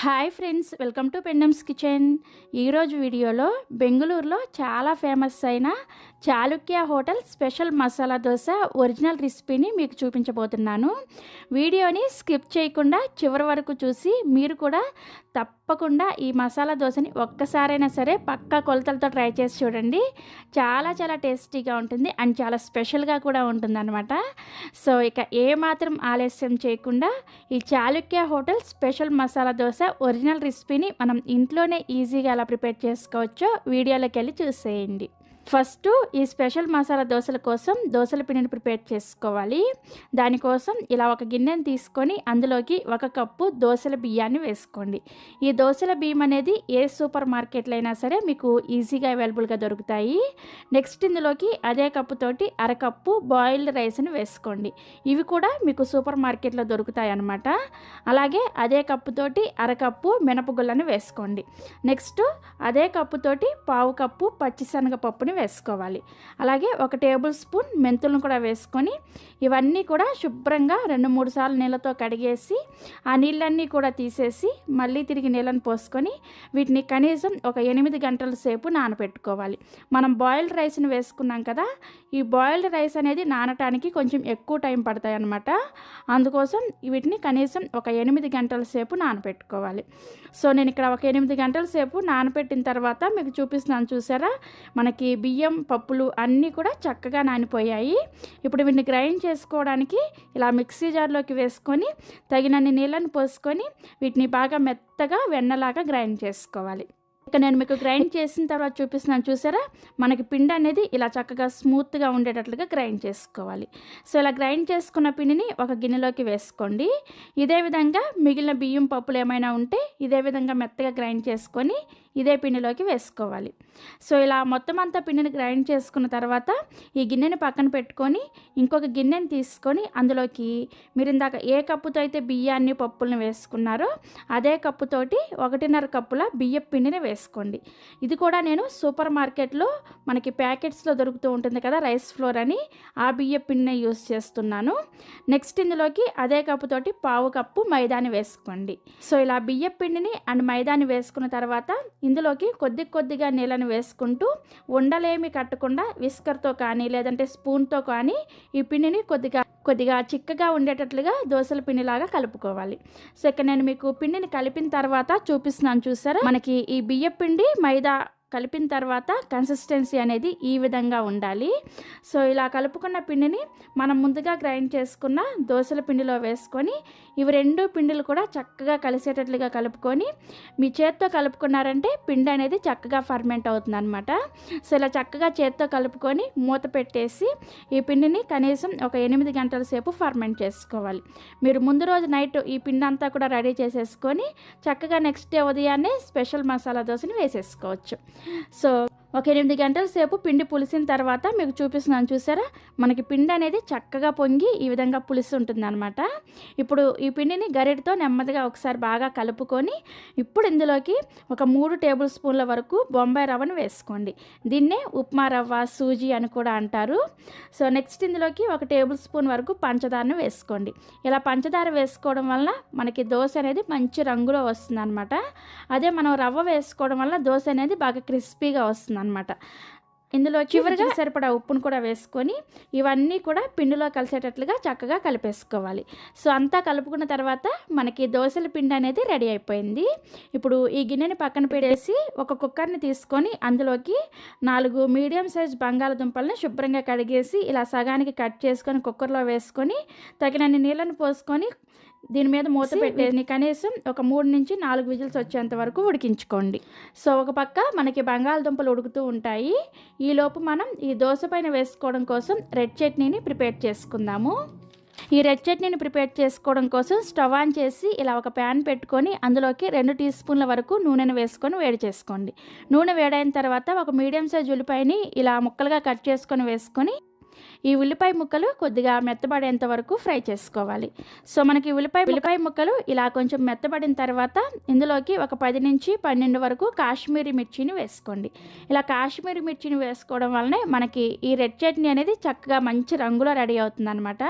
Hi friends welcome to పెండమ్స్ kitchen. ఈరోజు వీడియోలో బెంగళూరులో చాలా ఫేమస్ అయిన Chalukya hotel special masala dosa original రెసిపీని మీకు చూపించబోతున్నాను. వీడియోని స్కిప్ చేయకుండా చివరి వరకు చూసి మీరు కూడా తప్పకుండా ఈ మసాలా దోశని ఒక్కసారైనా సరే పక్కా కొలతలతో ట్రై చేసి చూడండి. చాలా చాలా టేస్టీగా ఉంటుంది అండ్ చాలా స్పెషల్గా కూడా ఉంటుందన్నమాట. సో ఇక ఏ మాత్రం ఆలస్యం చేయకుండా ఈ Chalukya hotel special masala dosa original రెసిపీని మనం ఇంట్లోనే ఈజీగా ఎలా ప్రిపేర్ చేసుకోవచ్చో వీడియోలోకి వెళ్ళి చూసేయండి. ఫస్ట్ ఈ స్పెషల్ మసాలా దోశల కోసం దోశల పిండిని ప్రిపేర్ చేసుకోవాలి. దానికోసం ఇలా ఒక గిన్నెని తీసుకొని అందులోకి ఒక కప్పు దోశల బియ్యాన్ని వేసుకోండి. ఈ దోశల బియ్యం అనేది ఏ సూపర్ మార్కెట్లో అయినా సరే మీకు ఈజీగా అవైలబుల్గా దొరుకుతాయి. నెక్స్ట్ ఇందులోకి అదే కప్పుతోటి అరకప్పు బాయిల్డ్ రైస్ని వేసుకోండి. ఇవి కూడా మీకు సూపర్ మార్కెట్లో దొరుకుతాయి అన్నమాట. అలాగే అదే కప్పుతోటి అరకప్పు మినపగుళ్ళను వేసుకోండి. నెక్స్ట్ అదే కప్పుతోటి పావు కప్పు పచ్చిశనగ పప్పుని వేసుకోవాలి. అలాగే ఒక టేబుల్ స్పూన్ మెంతులను కూడా వేసుకొని ఇవన్నీ కూడా శుభ్రంగా రెండు మూడు సార్లు నీళ్ళతో కడిగేసి ఆ నీళ్ళన్నీ కూడా తీసేసి మళ్ళీ తిరిగి నీళ్ళని పోసుకొని వీటిని కనీసం ఒక ఎనిమిది గంటల సేపు నానబెట్టుకోవాలి మనం బాయిల్డ్ రైస్ని వేసుకున్నాం కదా ఈ బాయిల్డ్ రైస్ అనేది నానటానికి కొంచెం ఎక్కువ టైం పడతాయి అన్నమాట. అందుకోసం వీటిని కనీసం ఒక ఎనిమిది గంటల సేపు నానబెట్టుకోవాలి సో నేను ఇక్కడ ఒక ఎనిమిది గంటల సేపు నానబెట్టిన తర్వాత మీకు చూపిస్తున్నాను చూసారా? మనకి బియ్యం పప్పులు అన్నీ కూడా చక్కగా నానిపోయాయి. ఇప్పుడు వీటిని గ్రైండ్ చేసుకోవడానికి ఇలా మిక్సీ జార్లోకి వేసుకొని తగినన్ని నీళ్ళని పోసుకొని వీటిని బాగా మెత్తగా వెన్నలాగా గ్రైండ్ చేసుకోవాలి. ఇక నేను మీకు గ్రైండ్ చేసిన తర్వాత చూపిస్తున్నాను చూసారా? మనకి పిండి అనేది ఇలా చక్కగా స్మూత్గా ఉండేటట్లుగా గ్రైండ్ చేసుకోవాలి. సో ఇలా గ్రైండ్ చేసుకున్న పిండిని ఒక గిన్నెలోకి వేసుకోండి. ఇదే విధంగా మిగిలిన బియ్యం పప్పులు ఏమైనా ఉంటే ఇదే విధంగా మెత్తగా గ్రైండ్ చేసుకొని ఇదే పిండిలోకి వేసుకోవాలి. సో ఇలా మొత్తం అంతా పిండిని గ్రైండ్ చేసుకున్న తర్వాత ఈ గిన్నెని పక్కన పెట్టుకొని ఇంకొక గిన్నెని తీసుకొని అందులోకి మీరు ఇందాక ఏ కప్పుతో అయితే బియ్యాన్ని పప్పులను వేసుకున్నారో అదే కప్పుతోటి ఒకటిన్నర కప్పుల బియ్య పిండిని వేసుకోండి. ఇది కూడా నేను సూపర్ మార్కెట్లో మనకి ప్యాకెట్స్లో దొరుకుతూ ఉంటుంది కదా రైస్ ఫ్లోర్ అని ఆ బియ్య పిండిని యూస్ చేస్తున్నాను. నెక్స్ట్ ఇందులోకి అదే కప్పుతోటి పావు కప్పు మైదాని వేసుకోండి. సో ఇలా బియ్య పిండిని అండ్ మైదాని వేసుకున్న తర్వాత ఇందులోకి కొద్ది కొద్దిగా నీళ్ళని వేసుకుంటూ ఉండలేమి కట్టకుండా విస్కర్తో కానీ లేదంటే స్పూన్తో కానీ ఈ పిండిని కొద్దిగా కొద్దిగా చిక్కగా ఉండేటట్లుగా దోశల పిండిలాగా కలుపుకోవాలి. సో ఇక్కడ నేను మీకు పిండిని కలిపిన తర్వాత చూపిస్తున్నాను చూసారా? మనకి ఈ బియ్య పిండి మైదా కలిపిన తర్వాత కన్సిస్టెన్సీ అనేది ఈ విధంగా ఉండాలి. సో ఇలా కలుపుకున్న పిండిని మనం ముందుగా గ్రైండ్ చేసుకున్న దోశల పిండిలో వేసుకొని ఇవి రెండు పిండిలు కూడా చక్కగా కలిసేటట్లుగా కలుపుకొని మీ చేత్తో కలుపుకున్నారంటే పిండి అనేది చక్కగా ఫర్మెంట్ అవుతుంది అనమాట సో ఇలా చక్కగా చేత్తో కలుపుకొని మూత పెట్టేసి ఈ పిండిని కనీసం ఒక ఎనిమిది గంటల సేపు ఫర్మెంట్ చేసుకోవాలి. మీరు ముందు రోజు నైట్ ఈ పిండి అంతా కూడా రెడీ చేసేసుకొని చక్కగా నెక్స్ట్ డే ఉదయాన్నే స్పెషల్ మసాలా దోశని వేసేసుకోవచ్చు. సో ఒక ఎనిమిది గంటల సేపు పిండి పులిసిన తర్వాత మీకు చూపిస్తున్నాను చూసారా? మనకి పిండి అనేది చక్కగా పొంగి ఈ విధంగా పులిసి ఉంటుందన్నమాట. ఇప్పుడు ఈ పిండిని గరిటతో నెమ్మదిగా ఒకసారి బాగా కలుపుకొని ఇప్పుడు ఇందులోకి ఒక మూడు టేబుల్ స్పూన్ల వరకు బొంబాయి రవ్వను వేసుకోండి. దీన్నే ఉప్మా రవ్వ సూజీ అని కూడా అంటారు. సో నెక్స్ట్ ఇందులోకి ఒక టేబుల్ స్పూన్ వరకు పంచదారను వేసుకోండి. ఇలా పంచదార వేసుకోవడం వల్ల మనకి దోశ అనేది మంచి రంగులో వస్తుంది అనమాట అదే మనం రవ్వ వేసుకోవడం వల్ల దోశ అనేది బాగా క్రిస్పీగా వస్తుంది అనమాట ఇందులో చివరిగా సరిపడా ఉప్పును కూడా వేసుకొని ఇవన్నీ కూడా పిండిలో కలిసేటట్లుగా చక్కగా కలిపేసుకోవాలి. సో అంతా కలుపుకున్న తర్వాత మనకి దోశల పిండి అనేది రెడీ అయిపోయింది. ఇప్పుడు ఈ గిన్నెని పక్కన పెడేసి ఒక కుక్కర్ని తీసుకొని అందులోకి నాలుగు మీడియం సైజ్ బంగాళదుంపలను శుభ్రంగా కడిగేసి ఇలా సగానికి కట్ చేసుకొని కుక్కర్లో వేసుకొని తగినన్ని నీళ్ళని పోసుకొని దీని మీద మూత పెట్టేది కనీసం ఒక మూడు నుంచి నాలుగు విజిల్స్ వచ్చేంత వరకు ఉడికించుకోండి. సో ఒక పక్క మనకి బంగాళదుంపలు ఉడుకుతూ ఉంటాయి. ఈలోపు మనం ఈ దోశ పైన వేసుకోవడం కోసం రెడ్ చట్నీని ప్రిపేర్ చేసుకుందాము. ఈ రెడ్ చట్నీని ప్రిపేర్ చేసుకోవడం కోసం స్టవ్ ఆన్ చేసి ఇలా ఒక ప్యాన్ పెట్టుకొని అందులోకి రెండు టీ స్పూన్ల వరకు నూనెను వేసుకొని వేడి చేసుకోండి. నూనె వేడైన తర్వాత ఒక మీడియం సైజ్ ఉల్లిపాయని ఇలా ముక్కలుగా కట్ చేసుకొని వేసుకొని ఈ ఉల్లిపాయ ముక్కలు కొద్దిగా మెత్తబడేంత వరకు ఫ్రై చేసుకోవాలి. సో మనకి ఉల్లిపాయ ఉల్లిపాయ ముక్కలు ఇలా కొంచెం మెత్తబడిన తర్వాత ఇందులోకి ఒక పది నుంచి పన్నెండు వరకు కాశ్మీరీ మిర్చిని వేసుకోండి. ఇలా కాశ్మీరీ మిర్చిని వేసుకోవడం వల్లనే మనకి ఈ రెడ్ చట్నీ అనేది చక్కగా మంచి రంగులో రెడీ అవుతుంది అనమాట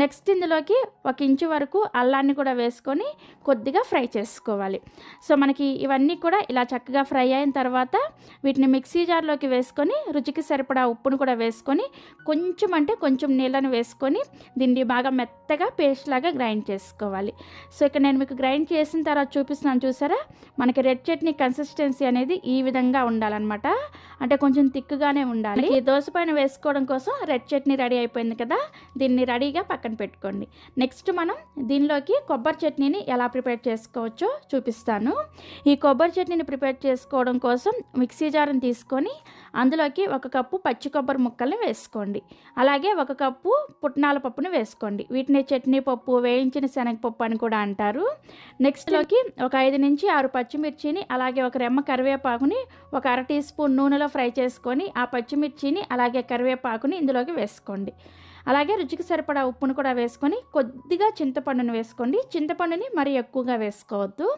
నెక్స్ట్ ఇందులోకి ఒక ఇంచు వరకు అల్లాన్ని కూడా వేసుకొని కొద్దిగా ఫ్రై చేసుకోవాలి. సో మనకి ఇవన్నీ కూడా ఇలా చక్కగా ఫ్రై అయిన తర్వాత వీటిని మిక్సీ జార్లోకి వేసుకొని రుచికి సరిపడా ఉప్పును కూడా వేసుకొని కొంచెం కొంచెం అంటే కొంచెం నీళ్ళని వేసుకొని దీన్ని బాగా మెత్తగా పేస్ట్ లాగా గ్రైండ్ చేసుకోవాలి. సో ఇక్కడ నేను మీకు గ్రైండ్ చేసిన తర్వాత చూపిస్తున్నాను చూసారా? మనకి రెడ్ చట్నీ కన్సిస్టెన్సీ అనేది ఈ విధంగా ఉండాలన్నమాట. అంటే కొంచెం తిక్కుగానే ఉండాలి. ఈ దోశ పైన వేసుకోవడం కోసం రెడ్ చట్నీ రెడీ అయిపోయింది కదా? దీన్ని రెడీగా పక్కన పెట్టుకోండి. నెక్స్ట్ మనం దీనిలోకి కొబ్బరి చట్నీని ఎలా ప్రిపేర్ చేసుకోవచ్చో చూపిస్తాను. ఈ కొబ్బరి చట్నీని ప్రిపేర్ చేసుకోవడం కోసం మిక్సీ జార్ని తీసుకొని అందులోకి ఒక కప్పు పచ్చి కొబ్బరి ముక్కల్ని వేసుకోండి. అలాగే ఒక కప్పు పుట్నాల పప్పుని వేసుకోండి. వీటిని చట్నీ పప్పు వేయించిన శనగపప్పు అని కూడా అంటారు. నెక్స్ట్లోకి ఒక ఐదు నుంచి ఆరు పచ్చిమిర్చిని అలాగే ఒక రెమ్మ కరివేపాకుని ఒక అర టీ స్పూన్ నూనెలో ఫ్రై చేసుకొని ఆ పచ్చిమిర్చిని అలాగే కరివేపాకుని ఇందులోకి వేసుకోండి. అలాగే రుచికి సరిపడా ఉప్పును కూడా వేసుకొని కొద్దిగా చింతపండును వేసుకోండి. చింతపండుని మరీ ఎక్కువగా వేసుకోవద్దు.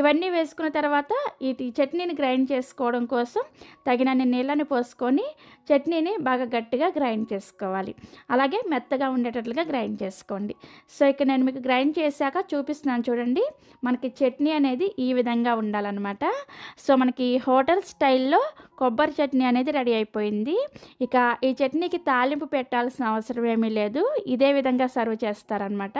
ఇవన్నీ వేసుకున్న తర్వాత ఈ చట్నీని గ్రైండ్ చేసుకోవడం కోసం తగినన్ని నీళ్ళని పోసుకొని చట్నీని బాగా గట్టిగా గ్రైండ్ చేసుకోవాలి. అలాగే మెత్తగా ఉండేటట్లుగా గ్రైండ్ చేసుకోండి. సో ఇక్కడ నేను మీకు గ్రైండ్ చేశాక చూపిస్తున్నాను చూడండి. మనకి చట్నీ అనేది ఈ విధంగా ఉండాలన్నమాట. సో మనకి హోటల్ స్టైల్లో కొబ్బరి చట్నీ అనేది రెడీ అయిపోయింది. ఇక ఈ చట్నీకి తాలింపు పెట్టాల్సిన అవసరం ఏమీ లేదు. ఇదే విధంగా సర్వ్ చేస్తారనమాట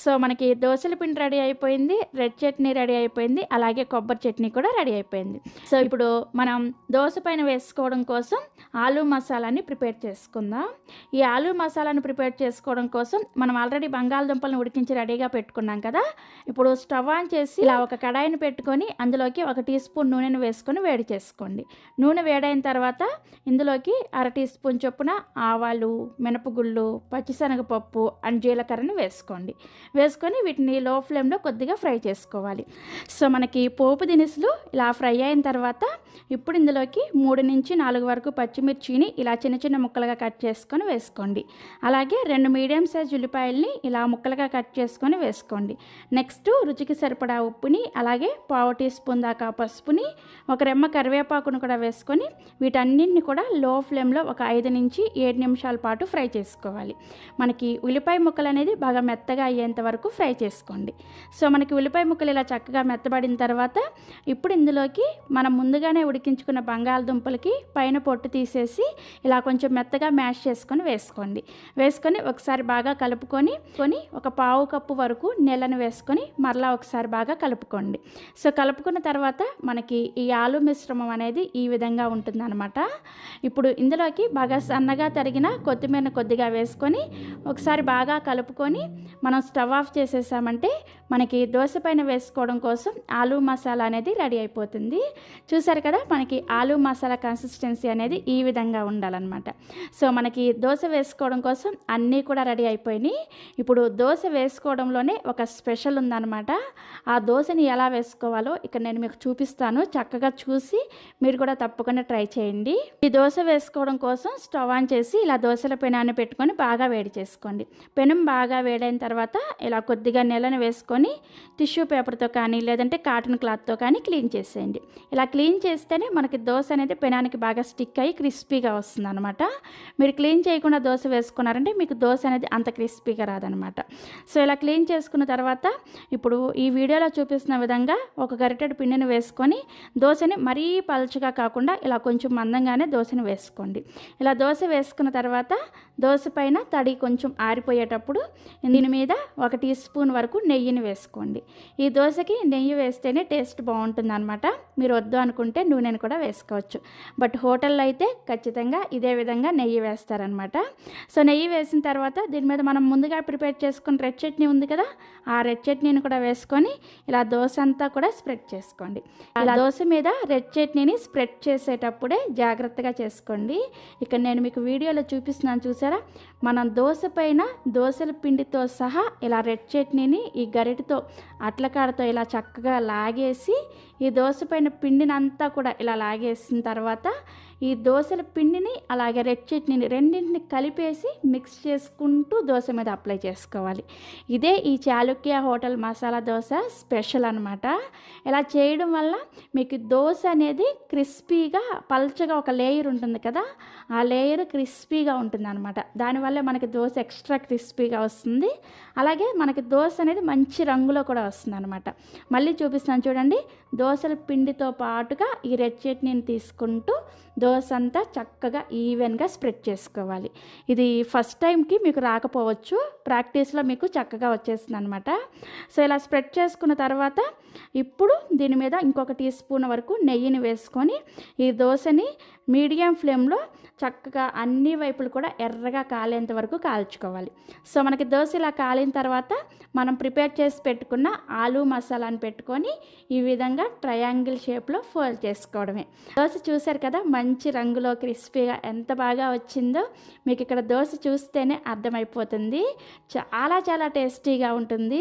సో మనకి దోశల పిండి రెడీ అయిపోయింది రెడ్ చట్నీ రెడీ అయిపోయింది అలాగే కొబ్బరి చట్నీ కూడా రెడీ అయిపోయింది. సో ఇప్పుడు మనం దోశ పైన వేసుకోవడం కోసం ఆలు మసాలాని ప్రిపేర్ చేసుకుందాం. ఈ ఆలు మసాలాని ప్రిపేర్ చేసుకోవడం కోసం మనం ఆల్రెడీ బంగాళదుంపలను ఉడికించి రెడీగా పెట్టుకున్నాం కదా. ఇప్పుడు స్టవ్ ఆన్ చేసి ఇలా ఒక కడాయిని పెట్టుకొని అందులోకి ఒక టీ స్పూన్ నూనెను వేసుకొని వేడి చేసుకోండి. నూనె వేడైన తర్వాత ఇందులోకి అర టీ స్పూన్ చొప్పున ఆవాలు మినపగుళ్ళు పచ్చిశనగపప్పు అండ్ జీలకర్రను వేసుకోండి. వేసుకొని వీటిని లో ఫ్లేమ్లో కొద్దిగా ఫ్రై చేసుకోవాలి. సో మనకి పోపు దినుసులు ఇలా ఫ్రై అయిన తర్వాత ఇప్పుడు ఇందులోకి మూడు నుంచి నాలుగు వరకు పచ్చిమిర్చిని ఇలా చిన్న చిన్న ముక్కలుగా కట్ చేసుకొని వేసుకోండి. అలాగే రెండు మీడియం సైజ్ ఉల్లిపాయల్ని ఇలా ముక్కలుగా కట్ చేసుకొని వేసుకోండి. నెక్స్ట్ రుచికి సరిపడా ఉప్పుని అలాగే పావు టీ స్పూన్ దాకా పసుపుని ఒక రెమ్మ కరివేపాకును కూడా వేసుకొని వీటన్నింటిని కూడా లో ఫ్లేమ్లో ఒక ఐదు నుంచి ఏడు నిమిషాల పాటు ఫ్రై చేసుకోండి. చేసుకోవాలి. మనకి ఉల్లిపాయ ముక్కలు అనేది బాగా మెత్తగా అయ్యేంత వరకు ఫ్రై చేసుకోండి. సో మనకి ఉల్లిపాయ ముక్కలు ఇలా చక్కగా మెత్తబడిన తర్వాత ఇప్పుడు ఇందులోకి మనం ముందుగానే ఉడికించుకున్న బంగాళదుంపలకి పైన పొట్టు తీసేసి ఇలా కొంచెం మెత్తగా మ్యాష్ చేసుకొని వేసుకోండి. వేసుకొని ఒకసారి బాగా కలుపుకొని కొని ఒక పావు కప్పు వరకు నీళ్ళను వేసుకొని మరలా ఒకసారి బాగా కలుపుకోండి. సో కలుపుకున్న తర్వాత మనకి ఈ ఆలు మిశ్రమం అనేది ఈ విధంగా ఉంటుందన్నమాట. ఇప్పుడు ఇందులోకి బాగా సన్నగా తరిగిన కొత్తిమీర కొద్దిగా వేసుకొని ఒకసారి బాగా కలుపుకొని మనం స్టవ్ ఆఫ్ చేసేసామంటే మనకి దోశ పైన వేసుకోవడం కోసం ఆలూ మసాలా అనేది రెడీ అయిపోతుంది. చూసారు కదా మనకి ఆలూ మసాలా కన్సిస్టెన్సీ అనేది ఈ విధంగా ఉండాలన్నమాట. సో మనకి దోశ వేసుకోవడం కోసం అన్నీ కూడా రెడీ అయిపోయినాయి. ఇప్పుడు దోశ వేసుకోవడంలోనే ఒక స్పెషల్ ఉందన్నమాట. ఆ దోశని ఎలా వేసుకోవాలో ఇక్కడ నేను మీకు చూపిస్తాను. చక్కగా చూసి మీరు కూడా తప్పకుండా ట్రై చేయండి. ఈ దోశ వేసుకోవడం కోసం స్టవ్ ఆన్ చేసి ఇలా దోశల పెనాన్ని పెట్టుకుని బాగా వేడి చేసుకోండి. పెనం బాగా వేడైన తర్వాత ఇలా కొద్దిగా నెలను వేసుకొని టిష్యూ పేపర్తో కానీ లేదంటే కాటన్ క్లాత్తో కానీ క్లీన్ చేసేయండి. ఇలా క్లీన్ చేస్తేనే మనకి దోశ అనేది పెనానికి బాగా స్టిక్ అయ్యి క్రిస్పీగా వస్తుంది అనమాట మీరు క్లీన్ చేయకుండా దోశ వేసుకున్నారంటే మీకు దోశ అనేది అంత క్రిస్పీగా రాదనమాట సో ఇలా క్లీన్ చేసుకున్న తర్వాత ఇప్పుడు ఈ వీడియోలో చూపిస్తున్న విధంగా ఒక గరిటెడు పిండిని వేసుకొని దోశని మరీ పలుచగా కాకుండా ఇలా కొంచెం మందంగానే దోశని వేసుకోండి. ఇలా దోశ వేసుకున్న తర్వాత దోశ పైన తడి కొంచెం ఆరిపోయేటప్పుడు దీని మీద ఒక టీ స్పూన్ వరకు నెయ్యిని వేసుకోండి. ఈ దోశకి నెయ్యి వేస్తేనే టేస్ట్ బాగుంటుంది అనమాట మీరు వద్దు అనుకుంటే నూనెను కూడా వేసుకోవచ్చు. బట్ హోటల్లో అయితే ఖచ్చితంగా ఇదే విధంగా నెయ్యి వేస్తారనమాట సో నెయ్యి వేసిన తర్వాత దీని మీద మనం ముందుగా ప్రిపేర్ చేసుకున్న రెడ్ చట్నీ ఉంది కదా ఆ రెడ్ చట్నీని కూడా వేసుకొని ఇలా దోశ అంతా కూడా స్ప్రెడ్ చేసుకోండి. ఇలా దోశ మీద రెడ్ చట్నీని స్ప్రెడ్ చేసేటప్పుడే జాగ్రత్తగా చేసుకోండి. ఇక్కడ నేను మీకు వీడియోలో చూపిస్తున్నాను చూసారా? మనం దోశ పైన దోశల పిండితో సహా ఇలా రెడ్ చట్నీని ఈ గరిటతో అట్లకాడతో ఇలా చక్కగా లాగేసి ఈ దోశ పైన పిండినంతా కూడా ఇలా లాగేసిన తర్వాత ఈ దోశల పిండిని అలాగే రెడ్ చట్నీని రెండింటిని కలిపేసి మిక్స్ చేసుకుంటూ దోశ మీద అప్లై చేసుకోవాలి. ఇదే ఈ చాళుక్య హోటల్ మసాలా దోశ స్పెషల్ అనమాట ఇలా చేయడం వల్ల మీకు దోశ అనేది క్రిస్పీగా పల్చగా ఒక లేయర్ ఉంటుంది కదా ఆ లేయర్ క్రిస్పీగా ఉంటుంది అనమాట దానివల్ల మనకి దోశ ఎక్స్ట్రా క్రిస్పీగా వస్తుంది. అలాగే మనకి దోశ అనేది మంచి రంగులో కూడా వస్తుంది అనమాట మళ్ళీ చూపిస్తాను చూడండి. దోశల పిండితో పాటుగా ఈ రెడ్ చట్నీని తీసుకుంటూ దోశ అంతా చక్కగా ఈవెన్గా స్ప్రెడ్ చేసుకోవాలి. ఇది ఫస్ట్ టైంకి మీకు రాకపోవచ్చు. ప్రాక్టీస్లో మీకు చక్కగా వచ్చేస్తుంది అనమాట సో ఇలా స్ప్రెడ్ చేసుకున్న తర్వాత ఇప్పుడు దీని మీద ఇంకొక టీ స్పూన్ వరకు నెయ్యిని వేసుకొని ఈ దోశని మీడియం ఫ్లేమ్లో చక్కగా అన్ని వైపులు కూడా ఎర్రగా కాలేంత వరకు కాల్చుకోవాలి. సో మనకి దోశ ఇలా కాలిన తర్వాత మనం ప్రిపేర్ చేసి పెట్టుకున్న ఆలు మసాలాని పెట్టుకొని ఈ విధంగా ట్రయాంగిల్ షేప్లో ఫోల్డ్ చేసుకోవడమే. దోశ చూశారు కదా మంచి మంచి రంగులో క్రిస్పీగా ఎంత బాగా వచ్చిందో మీకు ఇక్కడ దోశ చూస్తేనే అర్థమైపోతుంది. చాలా చాలా టేస్టీగా ఉంటుంది.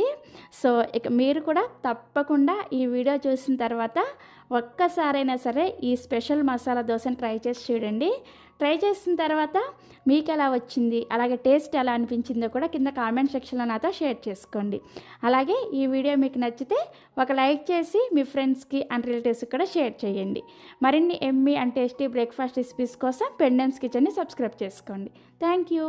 సో ఇక మీరు కూడా తప్పకుండా ఈ వీడియో చూసిన తర్వాత ఒక్కసారైనా సరే ఈ స్పెషల్ మసాలా దోశని ట్రై చేసి చూడండి. ట్రై చేసిన తర్వాత మీకు ఎలా వచ్చింది అలాగే టేస్ట్ ఎలా అనిపించిందో కూడా కింద కామెంట్ సెక్షన్లో నాతో షేర్ చేసుకోండి. అలాగే ఈ వీడియో మీకు నచ్చితే ఒక లైక్ చేసి మీ ఫ్రెండ్స్కి అండ్ రిలేటివ్స్కి కూడా షేర్ చేయండి. మరిన్ని yummy and tasty breakfast recipes కోసం పెండెన్స్ కిచెన్ని సబ్స్క్రైబ్ చేసుకోండి. Thank you.